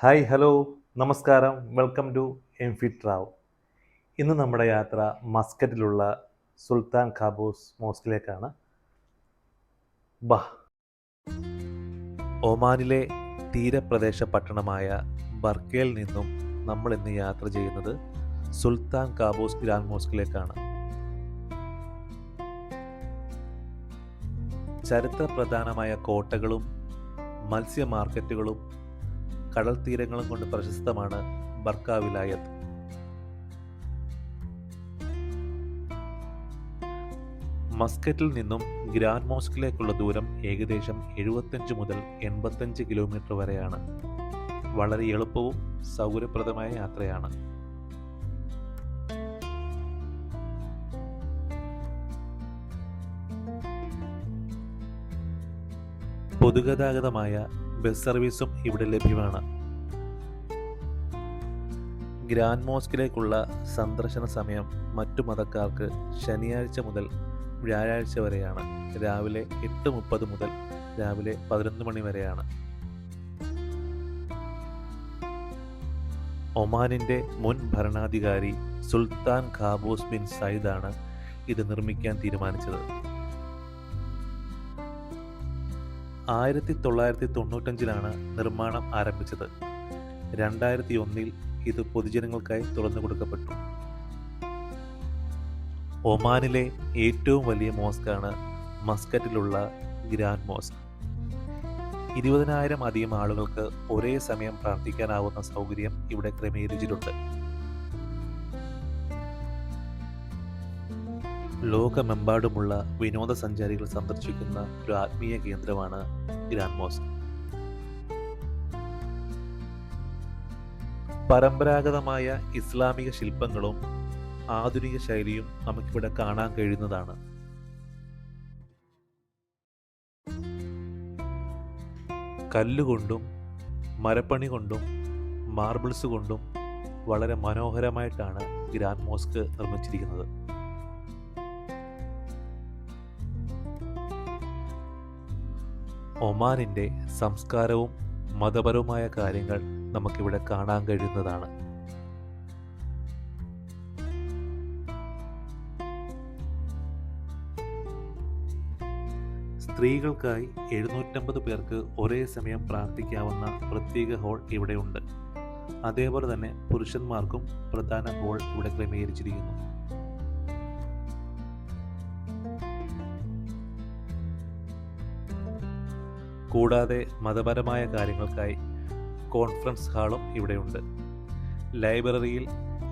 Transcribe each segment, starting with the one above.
Hi hello നമസ്കാരം. Welcome to M ഫി ട്രാവ് ഇന്ന് നമ്മുടെ യാത്ര മസ്കറ്റിലുള്ള സുൽത്താൻ ഖാബൂസ് മോസ്കിലേക്കാണ്. ബഹ് ഒമാനിലെ തീരപ്രദേശ പട്ടണമായ ബർക്കയിൽ നിന്നും നമ്മൾ ഇന്ന് യാത്ര ചെയ്യുന്നത് സുൽത്താൻ കാബൂസ് ഗ്രാൻഡ് മോസ്കിലേക്കാണ്. ചരിത്രപ്രധാനമായ കോട്ടകളും മത്സ്യ മാർക്കറ്റുകളും കടൽ തീരങ്ങളും കൊണ്ട് പ്രശസ്തമാണ് ബർക്ക വിലായത്ത്. മസ്കറ്റിൽ നിന്നും ഗ്രാൻഡ് മോസ്കിലേക്കുള്ള ദൂരം ഏകദേശം എഴുപത്തഞ്ച് മുതൽ എൺപത്തഞ്ച് കിലോമീറ്റർ വരെയാണ്. വളരെ എളുപ്പവും സൗകര്യപ്രദമായ യാത്രയാണ്. പൊതുഗതാഗതമായ ബസ് സർവീസും ഇവിടെ ലഭ്യമാണ്. ഗ്രാൻഡ് മോസ്കിലേക്കുള്ള സന്ദർശന സമയം മറ്റു മതക്കാർക്ക് ശനിയാഴ്ച മുതൽ വ്യാഴാഴ്ച വരെയാണ്. രാവിലെ എട്ട് മുപ്പത് മുതൽ രാവിലെ പതിനൊന്ന് മണി വരെയാണ്. ഒമാനിന്റെ മുൻ ഭരണാധികാരി സുൽത്താൻ ഖാബൂസ് ബിൻ സയ്ദാണ് ഇത് നിർമ്മിക്കാൻ തീരുമാനിച്ചത്. ആയിരത്തി തൊള്ളായിരത്തി തൊണ്ണൂറ്റഞ്ചിലാണ് നിർമ്മാണം ആരംഭിച്ചത്. രണ്ടായിരത്തി ഒന്നിൽ ഇത് പൊതുജനങ്ങൾക്കായി തുറന്നു കൊടുക്കപ്പെട്ടു. ഒമാനിലെ ഏറ്റവും വലിയ മോസ്കാണ് മസ്കറ്റിലുള്ള ഗ്രാൻഡ് മോസ്ക്. ഇരുപതിനായിരം അധികം ആളുകൾക്ക് ഒരേ സമയം പ്രാർത്ഥിക്കാനാവുന്ന സൗകര്യം ഇവിടെ ക്രമീകരിച്ചിട്ടുണ്ട്. ലോകമെമ്പാടുമുള്ള വിനോദസഞ്ചാരികൾ സന്ദർശിക്കുന്ന ഒരു ആത്മീയ കേന്ദ്രമാണ് ഗ്രാൻഡ് മോസ്ക്. പരമ്പരാഗതമായ ഇസ്ലാമിക ശില്പങ്ങളും ആധുനിക ശൈലിയും നമുക്കിവിടെ കാണാൻ കഴിയുന്നതാണ്. കല്ലുകൊണ്ടും മരപ്പണി കൊണ്ടും മാർബിൾസ് കൊണ്ടും വളരെ മനോഹരമായിട്ടാണ് ഗ്രാൻഡ് മോസ്ക് നിർമ്മിച്ചിരിക്കുന്നത്. ഒമാനിന്റെ സംസ്കാരവും മതപരവുമായ കാര്യങ്ങൾ നമുക്കിവിടെ കാണാൻ കഴിയുന്നതാണ്. സ്ത്രീകൾക്കായി എഴുന്നൂറ്റമ്പത് പേർക്ക് ഒരേ സമയം പ്രാർത്ഥിക്കാവുന്ന പ്രത്യേക ഹോൾ ഇവിടെയുണ്ട്. അതേപോലെ തന്നെ പുരുഷന്മാർക്കും പ്രധാന ഹോൾ ഇവിടെ ക്രമീകരിച്ചിരിക്കുന്നു. കൂടാതെ മതപരമായ കാര്യങ്ങൾക്കായി കോൺഫറൻസ് ഹാളും ഇവിടെയുണ്ട്. ലൈബ്രറിയിൽ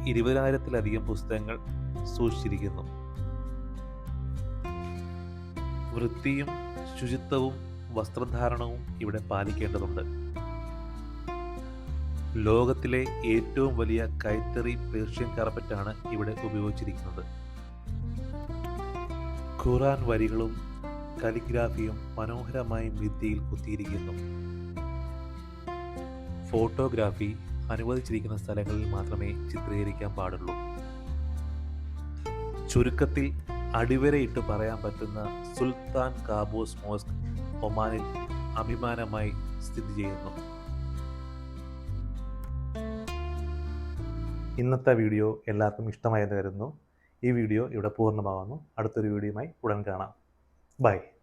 ഇരുപതിനായിരത്തിലധികം പുസ്തകങ്ങൾ സൂക്ഷിച്ചിരിക്കുന്നു. വൃത്തിയും ശുചിത്വവും വസ്ത്രധാരണവും ഇവിടെ പാലിക്കേണ്ടതുണ്ട്. ലോകത്തിലെ ഏറ്റവും വലിയ കൈത്തറി പേർഷ്യൻ കാർപ്പറ്റാണ് ഇവിടെ ഉപയോഗിച്ചിരിക്കുന്നത്. ഖുറാൻ വരികളും കലിഗ്രാഫിയും മനോഹരമായി ഭിത്തിയിൽ കുത്തിയിരിക്കുന്നു. ഫോട്ടോഗ്രാഫി അനുവദിച്ചിരിക്കുന്ന സ്ഥലങ്ങളിൽ മാത്രമേ ചിത്രീകരിക്കാൻ പാടുള്ളൂ. ചുരുക്കത്തിൽ അടിവരയിട്ട് പറയാൻ പറ്റുന്ന സുൽത്താൻ കാബൂസ് മോസ്ക് ഒമാനിൽ അഭിമാനമായി സ്ഥിതി ചെയ്യുന്നു. ഇന്നത്തെ വീഡിയോ എല്ലാവർക്കും ഇഷ്ടമായെന്ന് കരുതുന്നു. ഈ വീഡിയോ ഇവിടെ പൂർണമാകുന്നു. അടുത്തൊരു വീഡിയോയുമായി ഉടൻ കാണാം. Bye.